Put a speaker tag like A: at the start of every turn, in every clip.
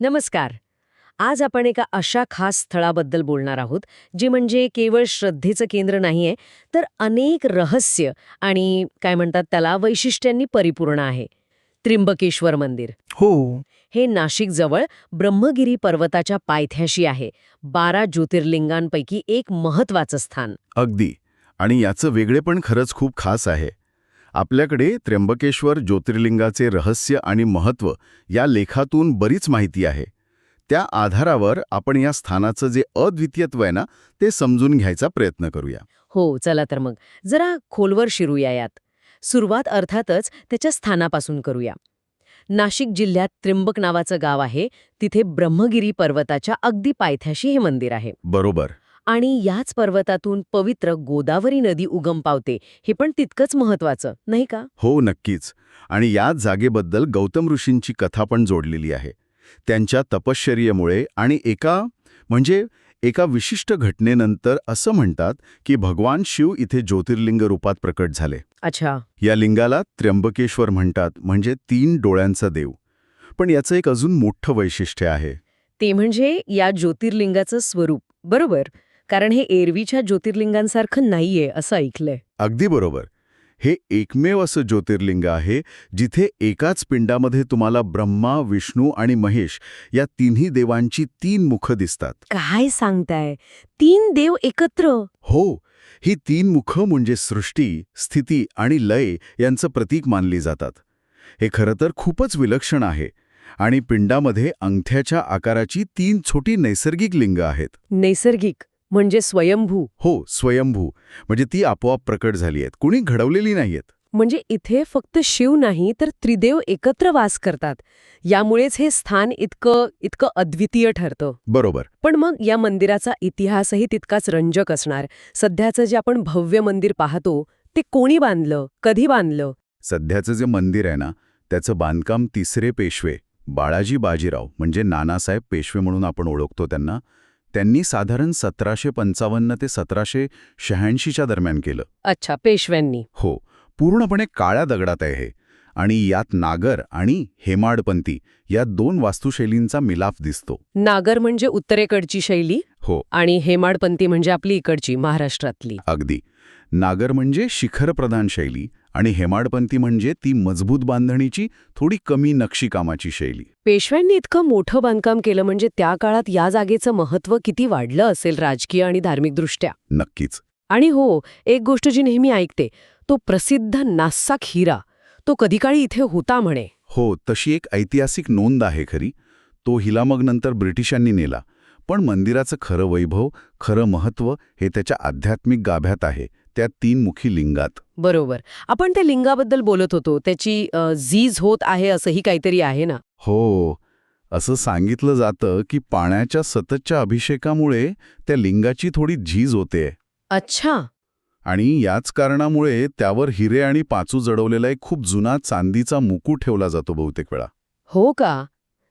A: नमस्कार. आज आपण एका अशा खास स्थळाबद्दल बोलणार आहोत जे म्हणजे केवळ श्रद्धेचं केंद्र नाहीये तर अनेक रहस्य आणि काय म्हणतात त्याला वैशिष्ट्यांनी परिपूर्ण आहे. त्र्यंबकेश्वर मंदिर.
B: हो.
A: हे नाशिकजवळ ब्रह्मगिरी पर्वताच्या पायथ्याशी आहे. बारा ज्योतिर्लिंगांपैकी एक महत्वाचं स्थान.
B: अगदी. आणि याचं वेगळेपण खरंच खूप खास आहे. आपल्याकडे त्र्यंबकेश्वर ज्योतिर्लिंगाचे रहस्य आणि महत्त्व या लेखातून बरीच माहिती आहे. त्या आधारावर आपण या स्थानाचं जे अद्वितीयत्व आहे ना ते समजून घ्यायचा प्रयत्न करूया.
A: हो चला तर मग. जरा खोलवर शिरूया यात. सुरुवात अर्थातच त्याच्या स्थानापासून करूया. नाशिक जिल्ह्यात त्र्यंबक नावाचं गाव आहे. तिथे ब्रह्मगिरी पर्वताच्या अगदी पायथ्याशी हे मंदिर आहे.
B: बरोबर.
A: आणि याच पर्वतातून पवित्र गोदावरी नदी उगम पावते हे पण तितकंच महत्वाचं नाही का?
B: हो नक्कीच. आणि याच जागेबद्दल गौतम ऋषींची कथा पण जोडलेली आहे. त्यांच्या तपश्चर्येमुळे आणि एका म्हणजे एका विशिष्ट घटनेनंतर असं म्हणतात की भगवान शिव इथे ज्योतिर्लिंग रूपात प्रकट झाले.
A: अच्छा.
B: या लिंगाला त्र्यंबकेश्वर म्हणतात म्हणजे तीन डोळ्यांचा देव. पण याचं एक अजून मोठं वैशिष्ट्य आहे.
A: ते म्हणजे या ज्योतिर्लिंगाचं स्वरूप बरोबर? कारण हे एरवीच्या ज्योतिर्लिंगांसारखं नाहीये असं ऐकलंय.
B: अगदी बरोबर. हे एकमेव असं ज्योतिर्लिंग आहे जिथे एकाच पिंडामध्ये तुम्हाला ब्रह्मा विष्णू आणि महेश या तिन्ही देवांची तीन मुखं दिसतात.
A: काय सांगताय? तीन देव एकत्र?
B: हो. ही तीन मुखं म्हणजे सृष्टी स्थिती आणि लय यांचं प्रतीक मानली जातात. हे खरं तर खूपच विलक्षण आहे आणि पिंडामध्ये अंगठ्याच्या आकाराची तीन छोटी नैसर्गिक लिंग आहेत.
A: नैसर्गिक. म्हणजे स्वयंभू.
B: हो स्वयंभू. म्हणजे ती आपोआप प्रकट झाली आहेत. कुणी घडवलेली नाहीयेत.
A: म्हणजे इथे फक्त शिव नाही तर त्रिदेव एकत्र वास करतात. यामुळेच हे स्थान इतकं इतकं अद्वितीय ठरतं.
B: बरोबर.
A: पण मग या मंदिराचा इतिहासही तितकाच रंजक असणार. सध्याचं जे आपण भव्य मंदिर पाहतो ते कोणी बांधलं? कधी बांधलं?
B: सध्याचं जे मंदिर आहे ना त्याचं बांधकाम तिसरे पेशवे बाळाजी बाजीराव म्हणजे नानासाहेब पेशवे म्हणून आपण ओळखतो त्यांना त्यांनी साधारण सतराशे पंचावन्न ते सतराशे शहाऐंशीच्या दरम्यान केलं.
A: अच्छा पेशव्यांनी.
B: हो पूर्णपणे काळ्या दगडात आहे हे. आणि यात नागर आणि हेमाडपंती या दोन वास्तुशैलींचा मिलाफ दिसतो.
A: नागर म्हणजे उत्तरेकडची शैली
B: हो.
A: आणि हेमाडपंथी म्हणजे आपली इकडची महाराष्ट्रातली.
B: अगदी. नागर म्हणजे शिखरप्रधान शैली आणि हेमाडपंथी म्हणजे ती मजबूत बांधणीची थोडी कमी नक्षीकामाची शैली.
A: पेशव्यांनी इतकं मोठं बांधकाम केलं म्हणजे त्या काळात या जागेचं महत्त्व किती वाढलं असेल राजकीय आणि धार्मिकदृष्ट्या?
B: नक्कीच.
A: आणि हो एक गोष्ट जी नेहमी ऐकते तो प्रसिद्ध नास्साक हिरा. तो कधीकाळी इथे होता म्हणे.
B: हो तशी एक ऐतिहासिक नोंद आहे खरी. तो हिला मग नंतर ब्रिटिशांनी नेला. पण मंदिराचं खरं वैभव खरं महत्त्व हे त्याच्या आध्यात्मिक गाभ्यात आहे. त्या तीनमुखी लिंगात.
A: बरोबर. आपण त्या लिंगाबद्दल बोलत होतो. त्याची झीज होत आहे असंही काहीतरी आहे ना?
B: हो. असं सांगितलं जातं की पाण्याच्या सततच्या अभिषेकामुळे त्या लिंगाची थोडी झीज होते.
A: अच्छा.
B: आणि याच कारणामुळे त्यावर हिरे आणि पाचू जडवलेला एक खूप जुना चांदीचा मुकुट ठेवला जातो बहुतेक वेळा.
A: हो का?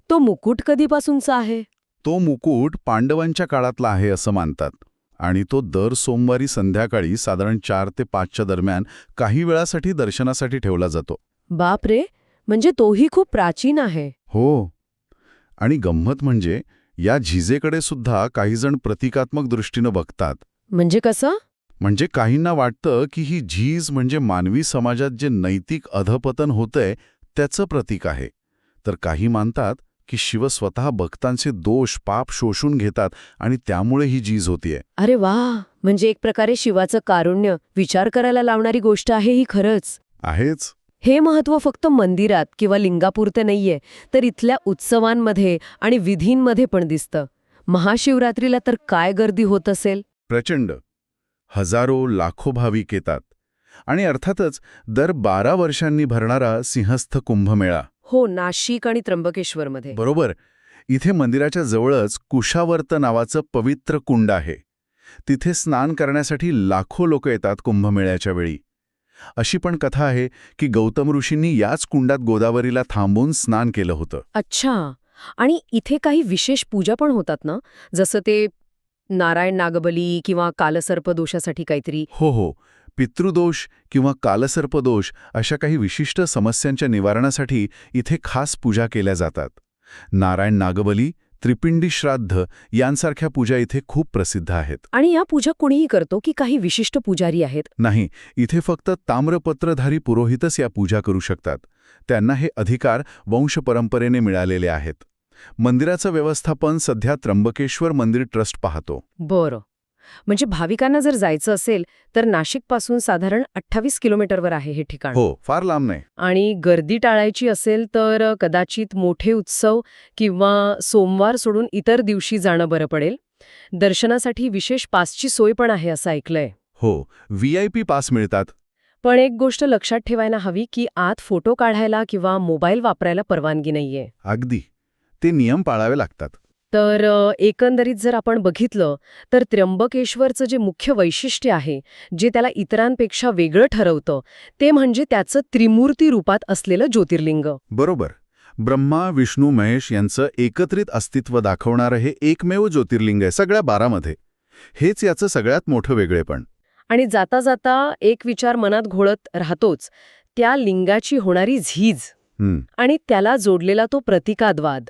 A: तो मुकुट कधीपासूनचा आहे?
B: तो मुकुट पांडवांच्या काळातला आहे असं मानतात. आणि तो दर सोमवारी संध्याकाळी साधारण चार ते पाचच्या दरम्यान काही वेळासाठी दर्शनासाठी ठेवला जातो.
A: बाप रे! म्हणजे तोही खूप प्राचीन आहे.
B: हो. आणि गंमत म्हणजे या झिजेकडे सुद्धा काहीजण प्रतिकात्मक दृष्टीनं बघतात.
A: म्हणजे कसं?
B: म्हणजे काहींना वाटतं की ही झीज म्हणजे मानवी समाजात जे नैतिक अधपतन होतंय त्याचं प्रतीक आहे. तर काही मानतात की शिव स्वतः भक्तांचे दोष पाप शोषून घेतात आणि त्यामुळे ही झीज होतीये.
A: अरे वा! म्हणजे एक प्रकारे शिवाचं कारुण्य विचार करायला लावणारी गोष्ट आहे ही खरंच.
B: आहेच.
A: हे महत्त्व फक्त मंदिरात किंवा लिंगापुरते नाहीये तर इथल्या उत्सवांमध्ये आणि विधींमध्ये पण दिसतं. महाशिवरात्रीला तर काय गर्दी होत असेल?
B: प्रचंड. हजारो लाखो भाविक येतात. आणि अर्थातच दर बारा वर्षांनी भरणारा सिंहस्थ कुंभमेळा.
A: हो नाशिक आणि त्र्यंबकेश्वरमध्ये.
B: बरोबर. इथे मंदिराच्या जवळच कुशावर्त नावाचं पवित्र कुंड आहे. तिथे स्नान करण्यासाठी लाखो लोक येतात कुंभमेळ्याच्या वेळी. अशी पण कथा आहे की गौतम ऋषींनी याच कुंडात गोदावरीला थांबून स्नान केलं होतं.
A: अच्छा. आणि इथे काही विशेष पूजा पण होतात ना? जसं ते नारायण नागबली किंवा कालसर्प दोषासाठी काहीतरी?
B: हो हो. पितृदोष किंवा कालसर्पदोष अशा काही विशिष्ट समस्यांच्या निवारणासाठी इथे खास पूजा केल्या जातात. नारायण नागबली त्रिपिंडी श्राद्ध यांसारख्या पूजा इथे खूप प्रसिद्ध आहेत.
A: आणि या पूजा कुणीही करतो की काही विशिष्ट पुजारी आहेत?
B: नाही इथे फक्त ताम्रपत्रधारी पुरोहितच या पूजा करू शकतात. त्यांना हे अधिकार वंशपरंपरेने मिळालेले आहेत. मंदिराचं व्यवस्थापन सध्या त्र्यंबकेश्वर मंदिर ट्रस्ट पाहतो.
A: बरं. म्हणजे भाविकांना जर जायचं असेल तर नाशिकपासून साधारण अठ्ठावीस किलोमीटरवर आहे हे ठिकाण.
B: हो फार लांब नाही.
A: आणि गर्दी टाळायची असेल तर कदाचित मोठे उत्सव किंवा सोमवार सोडून इतर दिवशी जाणं बरं पडेल. दर्शनासाठी विशेष पासची सोय पण आहे असं ऐकलंय.
B: हो व्ही आय पी पास मिळतात.
A: पण एक गोष्ट लक्षात ठेवायला हवी की आत फोटो काढायला किंवा मोबाईल वापरायला परवानगी नाहीये.
B: अगदी. ते नियम पाळावे लागतात.
A: तर एकंदरीत जर आपण बघितलं तर त्र्यंबकेश्वरचं जे मुख्य वैशिष्ट्य आहे जे त्याला इतरांपेक्षा वेगळं ठरवतं ते म्हणजे त्याचं त्रिमूर्ती रूपात असलेलं ज्योतिर्लिंग.
B: बरोबर. ब्रह्मा विष्णू महेश यांचं एकत्रित अस्तित्व दाखवणारं हे एकमेव ज्योतिर्लिंग आहे सगळ्या बारामध्ये. हेच याचं सगळ्यात मोठं वेगळेपण
A: आणि जाता जाता एक विचार मनात घोळत राहतोच त्या लिंगाची होणारी झीज. आणि त्याला जोडलेला तो प्रतिकाद्वाद.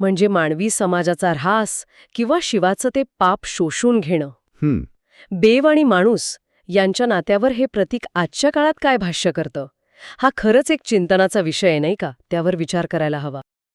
A: म्हणजे मानवी समाजाचा ऱ्हास किंवा शिवाचं ते पाप शोषून घेणं. देव आणि माणूस यांच्या नात्यावर हे प्रतीक आजच्या काळात काय भाष्य करतं? हा खरंच एक चिंतनाचा विषय नाही का? त्यावर विचार करायला हवा.